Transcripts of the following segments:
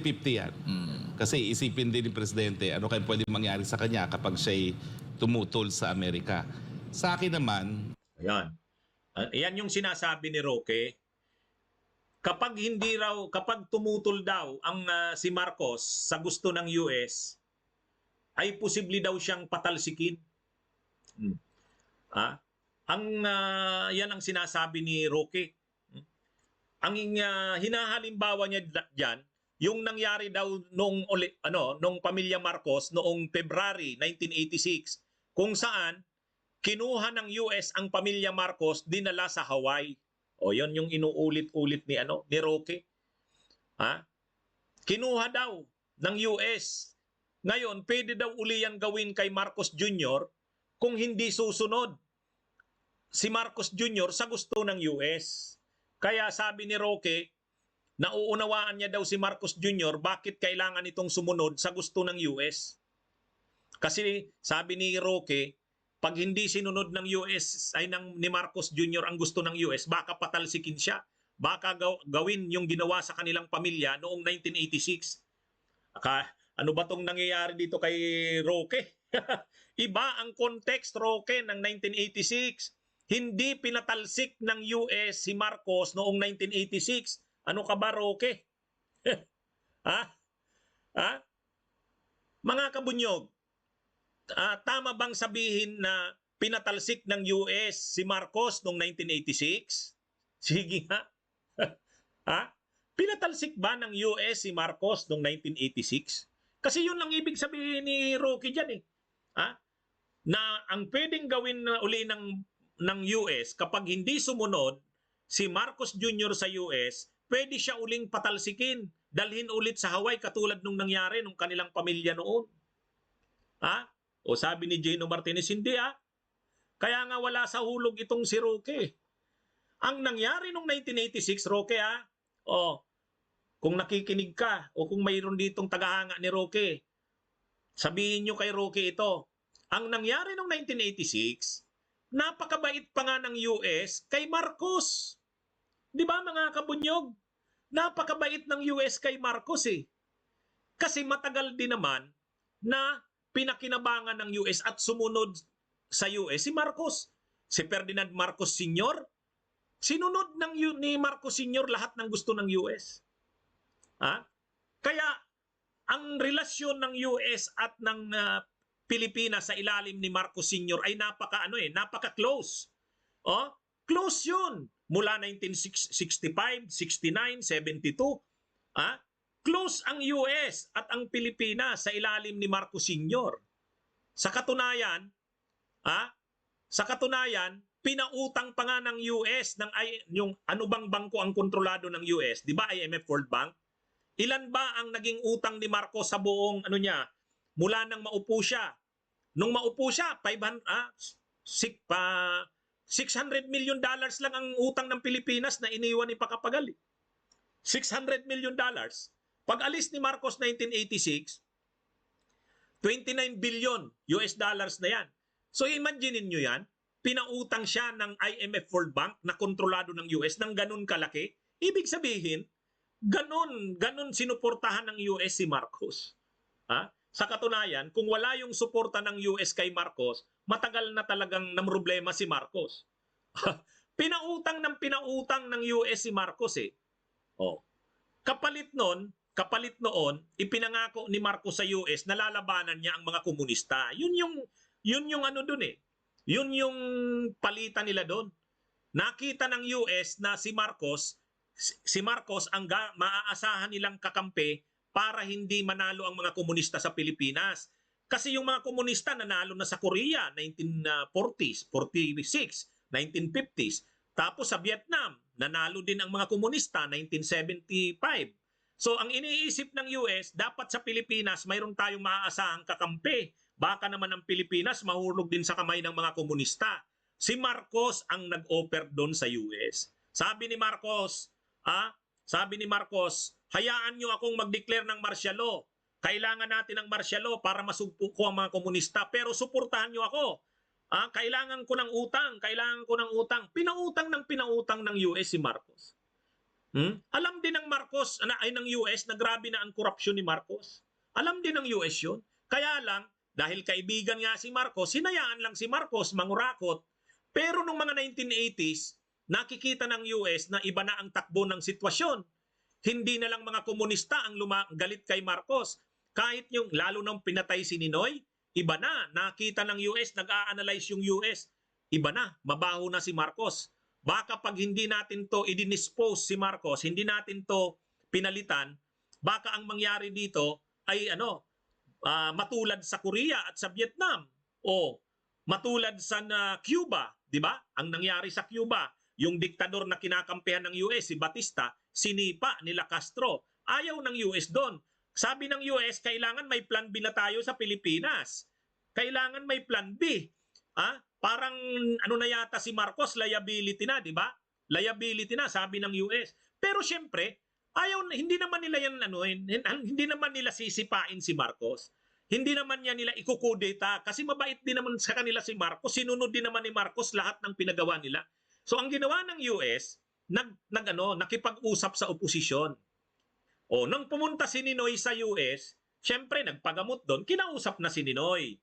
50-50 yan. Kasi isipin din ni Presidente, ano kaya pwede mangyari sa kanya kapag siya'y tumutol sa Amerika. Sa akin naman, Ayan. Uh, yan yung sinasabi ni Roque. Kapag hindi raw, kapag tumutol daw ang ah, si Marcos sa gusto ng US, ay posible daw siyang patalsikin. Hmm. Ah? Ang ah, yan ang sinasabi ni Roque. Hmm. Ang ah, hinahalimbawa niya diyan, yung nangyari daw nung ano, nung pamilya Marcos noong February 1986 kung saan kinuha ng US ang pamilya Marcos dinala sa Hawaii. O yon yung inuulit-ulit ni ano ni Roque. Ha? Kinuha daw ng US. Ngayon, pwede daw uli yan gawin kay Marcos Jr. kung hindi susunod si Marcos Jr. sa gusto ng US. Kaya sabi ni Roque, nauunawaan niya daw si Marcos Jr. bakit kailangan itong sumunod sa gusto ng US. Kasi sabi ni Roque, pag hindi sinunod ng US ay ng ni Marcos Jr. ang gusto ng US, baka patalsikin siya. Baka gaw- gawin yung ginawa sa kanilang pamilya noong 1986. Aka, ano ba tong nangyayari dito kay Roque? Iba ang context, Roque, ng 1986. Hindi pinatalsik ng US si Marcos noong 1986. Ano ka ba, Roque? ha? Ha? Mga kabunyog, Ah, tama bang sabihin na pinatalsik ng US si Marcos noong 1986? Sige nga. ha? Pinatalsik ba ng US si Marcos noong 1986? Kasi yun lang ibig sabihin ni Rocky dyan eh. Ha? Na ang pwedeng gawin na uli ng, ng US kapag hindi sumunod si Marcos Jr. sa US, pwede siya uling patalsikin. Dalhin ulit sa Hawaii katulad nung nangyari nung kanilang pamilya noon. Ha? O sabi ni Gino Martinez, hindi ah. Kaya nga wala sa hulog itong si Roque. Ang nangyari nung 1986, Roque ah, o kung nakikinig ka o kung mayroon ditong tagahanga ni Roque, sabihin nyo kay Roque ito. Ang nangyari nung 1986, napakabait pa nga ng US kay Marcos. Di ba mga kabunyog? Napakabait ng US kay Marcos eh. Kasi matagal din naman na pinakinabangan ng US at sumunod sa US si Marcos. Si Ferdinand Marcos Sr. Sinunod ng ni Marcos Sr. lahat ng gusto ng US. Ha? Kaya ang relasyon ng US at ng ah, Pilipinas sa ilalim ni Marcos Sr. ay napaka ano eh, napaka close. Oh, close 'yun mula 1965, 69, 72. Ha? Close ang US at ang Pilipinas sa ilalim ni Marcos Sr. Sa katunayan, ha? Sa katunayan, pinautang pa nga ng US ng yung ano bang bangko ang kontrolado ng US, 'di ba IMF World Bank? Ilan ba ang naging utang ni Marcos sa buong ano niya mula nang maupo siya? Nung maupo siya, 500 ah, sik pa 600 million dollars lang ang utang ng Pilipinas na iniwan ni Pakapagal. eh. 600 million dollars. Pag alis ni Marcos 1986, 29 billion US dollars na yan. So imagine niyo yan, pinautang siya ng IMF World Bank na kontrolado ng US ng ganun kalaki. Ibig sabihin, ganun, ganun sinuportahan ng US si Marcos. Ha? Sa katunayan, kung wala yung suporta ng US kay Marcos, matagal na talagang namroblema si Marcos. pinautang ng pinautang ng US si Marcos eh. Oh. Kapalit nun, kapalit noon, ipinangako ni Marcos sa US na lalabanan niya ang mga komunista. Yun yung yun yung ano doon eh. Yun yung palitan nila doon. Nakita ng US na si Marcos si Marcos ang maaasahan nilang kakampi para hindi manalo ang mga komunista sa Pilipinas. Kasi yung mga komunista nanalo na sa Korea 1940s, 46, 1950s. Tapos sa Vietnam, nanalo din ang mga komunista 1975. So ang iniisip ng US, dapat sa Pilipinas mayroon tayong maaasahang kakampi. Baka naman ang Pilipinas mahulog din sa kamay ng mga komunista. Si Marcos ang nag-offer doon sa US. Sabi ni Marcos, ah, sabi ni Marcos, hayaan nyo akong mag-declare ng martial law. Kailangan natin ng martial law para masugpo ko ang mga komunista. Pero suportahan nyo ako. Ah, kailangan ko ng utang, kailangan ko ng utang. Pinautang ng pinautang ng US si Marcos. Hmm? Alam din ng Marcos, na, ay ng US na grabe na ang korupsyon ni Marcos. Alam din ng US yun. Kaya lang, dahil kaibigan nga si Marcos, sinayaan lang si Marcos mangurakot. Pero nung mga 1980s, nakikita ng US na iba na ang takbo ng sitwasyon. Hindi na lang mga komunista ang luma- galit kay Marcos. Kahit yung, lalo nung pinatay si Ninoy, iba na. Nakita ng US, nag-a-analyze yung US. Iba na, mabaho na si Marcos. Baka pag hindi natin to i-dispose si Marcos, hindi natin to pinalitan, baka ang mangyari dito ay ano, ah, matulad sa Korea at sa Vietnam o matulad sa na Cuba, 'di ba? Ang nangyari sa Cuba, yung diktador na kinakampihan ng US si Batista, sinipa nila Castro. Ayaw ng US doon. Sabi ng US, kailangan may plan B na tayo sa Pilipinas. Kailangan may plan B. Ah, parang ano na yata si Marcos, liability na, di ba? Liability na, sabi ng US. Pero syempre, ayaw, hindi naman nila yan, ano, hindi naman nila sisipain si Marcos. Hindi naman niya nila ikukudeta kasi mabait din naman sa kanila si Marcos. Sinunod din naman ni Marcos lahat ng pinagawa nila. So ang ginawa ng US, nag, nag ano, nakipag-usap sa oposisyon. O nang pumunta si Ninoy sa US, syempre nagpagamot doon, kinausap na si Ninoy.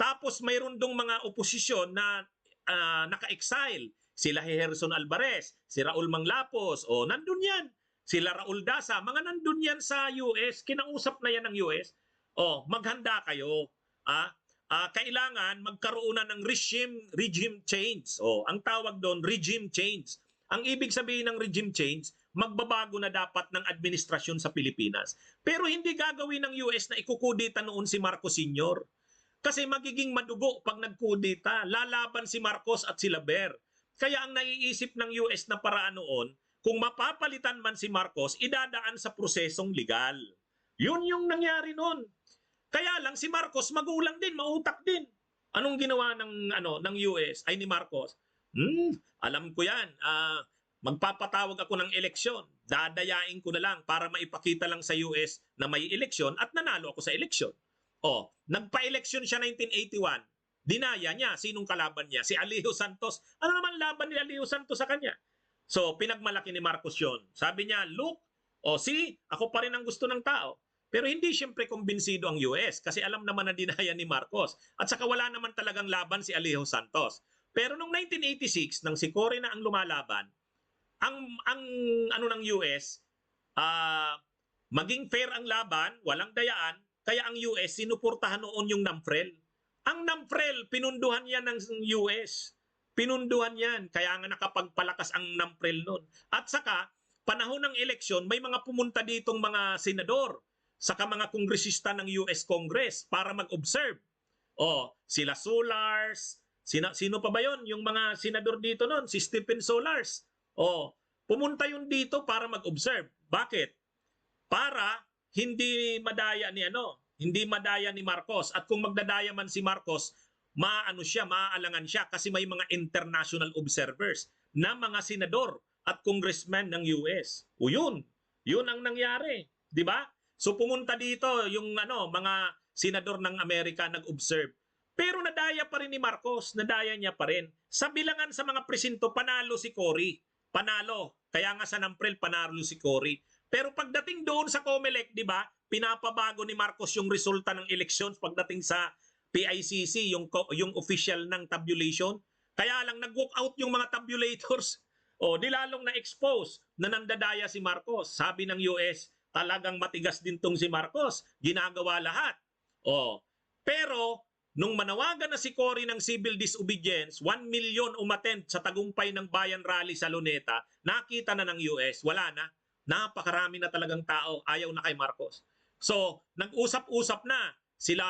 Tapos mayroon dong mga oposisyon na ah, naka-exile. Sila Gerson Alvarez, si Raul Manglapos, o nandun yan. Sila Raul Dasa, mga nandun yan sa US, kinausap na yan ng US. O, maghanda kayo. Ah, ah, kailangan magkaroon na ng regime, regime change. O, ang tawag doon, regime change. Ang ibig sabihin ng regime change, magbabago na dapat ng administrasyon sa Pilipinas. Pero hindi gagawin ng US na ikukudita noon si Marcos Sr. Kasi magiging madugo pag nagkudita. Lalaban si Marcos at si Laber. Kaya ang naiisip ng US na paraan noon, kung mapapalitan man si Marcos, idadaan sa prosesong legal. Yun yung nangyari noon. Kaya lang si Marcos magulang din, mautak din. Anong ginawa ng ano ng US ay ni Marcos? Hmm, alam ko 'yan. Ah, magpapatawag ako ng eleksyon. Dadayain ko na lang para maipakita lang sa US na may eleksyon at nanalo ako sa eleksyon. Oh, nagpa-eleksyon siya 1981. Dinaya niya sinong kalaban niya? Si Alijo Santos. Ano naman laban ni Alijo Santos sa kanya? So, pinagmalaki ni Marcos yun. Sabi niya, look, o see, ako pa rin ang gusto ng tao. Pero hindi siyempre kumbinsido ang US kasi alam naman na dinaya ni Marcos. At saka wala naman talagang laban si Alijo Santos. Pero noong 1986, nang si Cory na ang lumalaban, ang ang ano ng US, ah maging fair ang laban, walang dayaan, kaya ang US sinuportahan noon yung NAMFREL. Ang NAMFREL, pinunduhan yan ng US. Pinunduhan yan. Kaya nga nakapagpalakas ang NAMFREL noon. At saka, panahon ng eleksyon, may mga pumunta ditong mga senador, saka mga kongresista ng US Congress para mag-observe. O, sila Solars, sina, sino pa ba yon Yung mga senador dito noon, si Stephen Solars. O, pumunta yun dito para mag-observe. Bakit? Para hindi madaya ni ano, hindi madaya ni Marcos. At kung magdadaya man si Marcos, maano siya, maaalangan siya kasi may mga international observers na mga senador at congressman ng US. O yun, yun ang nangyari, 'di ba? So pumunta dito yung ano, mga senador ng Amerika nag-observe. Pero nadaya pa rin ni Marcos, nadaya niya pa rin. Sa bilangan sa mga presinto, panalo si Cory. Panalo. Kaya nga sa Namprel, panalo si Cory. Pero pagdating doon sa COMELEC, di ba, pinapabago ni Marcos yung resulta ng elections pagdating sa PICC, yung, yung official ng tabulation. Kaya lang nag-walk out yung mga tabulators. O, di lalong na-expose na nandadaya si Marcos. Sabi ng US, talagang matigas din tong si Marcos. Ginagawa lahat. O, pero nung manawagan na si Cory ng civil disobedience, 1 million umattend sa tagumpay ng Bayan Rally sa Luneta, nakita na ng US, wala na. Napakarami na talagang tao, ayaw na kay Marcos. So, nag-usap-usap na sila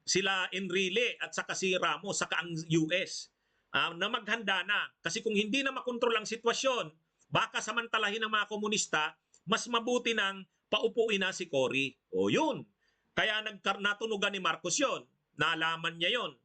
sila Enrile at saka si Ramos saka ang US ah, na maghanda na. Kasi kung hindi na makontrol ang sitwasyon, baka samantalahin ng mga komunista, mas mabuti nang paupuin na si Cory. O yun. Kaya nagkar natunugan ni Marcos yon. Nalaman niya yon.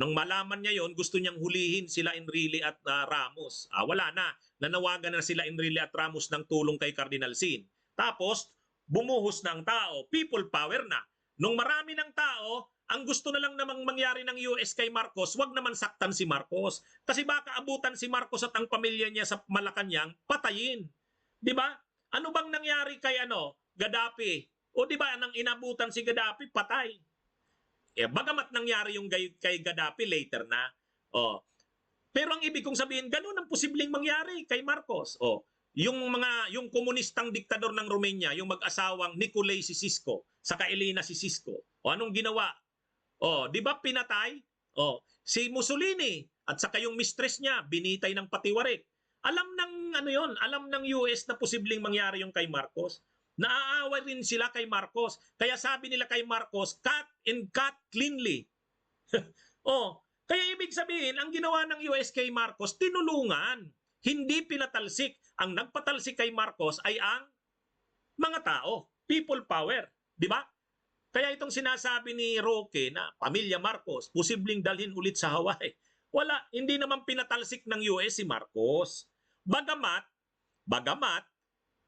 Nung malaman niya yon, gusto niyang hulihin sila Enrile at ah, Ramos. Ah, wala na. Nanawagan na sila Enrile at Ramos ng tulong kay Cardinal Sin. Tapos, bumuhos ang tao. People power na. Nung marami ng tao, ang gusto na lang namang mangyari ng US kay Marcos, wag naman saktan si Marcos. Kasi baka abutan si Marcos at ang pamilya niya sa Malacanang, patayin. Di ba? Ano bang nangyari kay ano, Gaddafi? O di ba nang inabutan si Gaddafi, patay. Eh, bagamat nangyari yung kay, kay Gaddafi later na. Oh. Pero ang ibig kong sabihin, ganun ang posibleng mangyari kay Marcos. Oh. Yung mga yung komunistang diktador ng Romania, yung mag-asawang Nicolae Sisisco, saka Elena Sisisco. O anong ginawa? Oh, di ba pinatay? Oh, si Mussolini at saka yung mistress niya binitay ng patiwarik. Alam ng ano 'yon, alam ng US na posibleng mangyari yung kay Marcos. Naaaway rin sila kay Marcos. Kaya sabi nila kay Marcos, cut and cut cleanly. oh, kaya ibig sabihin, ang ginawa ng US kay Marcos, tinulungan. Hindi pinatalsik. Ang nagpatalsik kay Marcos ay ang mga tao. People power. Di ba? Kaya itong sinasabi ni Roque na pamilya Marcos, posibleng dalhin ulit sa Hawaii. Wala, hindi naman pinatalsik ng US si Marcos. Bagamat, bagamat,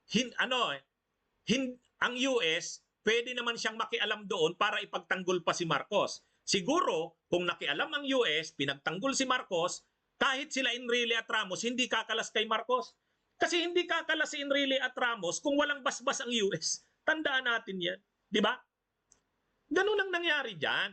hin, ano, eh, hin, ang US, pwede naman siyang makialam doon para ipagtanggol pa si Marcos. Siguro, kung nakialam ang US, pinagtanggol si Marcos, kahit sila Enrile at Ramos, hindi kakalas kay Marcos. Kasi hindi kakalas si Enrile at Ramos kung walang basbas ang US. Tandaan natin yan. Di ba? Ganun ang nangyari dyan.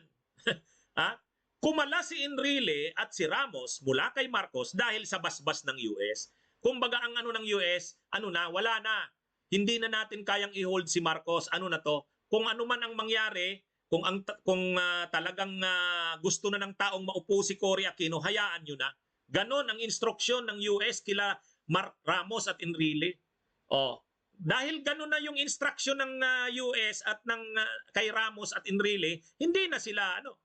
ha? Kumala si Enrile at si Ramos mula kay Marcos dahil sa basbas ng US. Kumbaga ang ano ng US, ano na, wala na. Hindi na natin kayang i-hold si Marcos. Ano na to? Kung ano man ang mangyari, kung ang kung ah, talagang ah, gusto na ng taong maupo si Cory Aquino, hayaan nyo na. Ganon ang instruksyon ng US kila Mar- Ramos at Enrile. Oh, dahil ganon na yung instruction ng ah, US at ng ah, kay Ramos at Enrile, hindi na sila ano,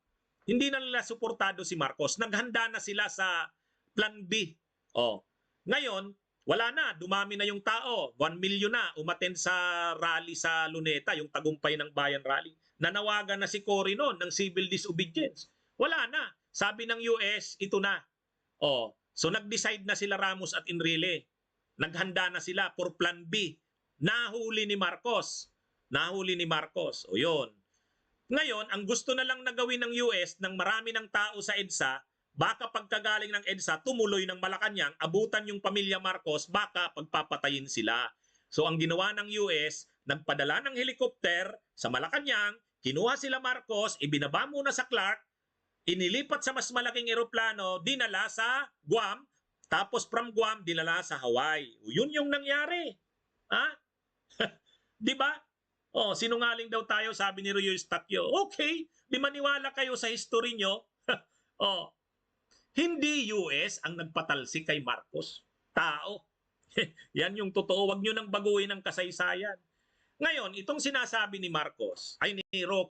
hindi na nila suportado si Marcos. Naghanda na sila sa plan B. Oh. Ngayon, wala na, dumami na yung tao. 1 million na umattend sa rally sa Luneta, yung tagumpay ng bayan rally. Nanawagan na si Cory noon ng civil disobedience. Wala na. Sabi ng US, ito na. Oh, so nag-decide na sila Ramos at Enrile. Naghanda na sila for plan B. Nahuli ni Marcos. Nahuli ni Marcos. O yun. Ngayon, ang gusto na lang na gawin ng US ng marami ng tao sa EDSA, baka pagkagaling ng EDSA, tumuloy ng Malacanang, abutan yung pamilya Marcos, baka pagpapatayin sila. So ang ginawa ng US, nagpadala ng helikopter sa Malacanang, kinuha sila Marcos, ibinaba muna sa Clark, inilipat sa mas malaking eroplano, dinala sa Guam, tapos from Guam, dinala sa Hawaii. Yun yung nangyari. Ha? Di ba? Oh, sinungaling daw tayo, sabi ni Rio Eustaquio. Okay, di maniwala kayo sa history nyo. oh, hindi US ang nagpatalsik kay Marcos. Tao. Yan yung totoo. Huwag nyo nang baguhin ang kasaysayan. Ngayon, itong sinasabi ni Marcos, ay ni Roque,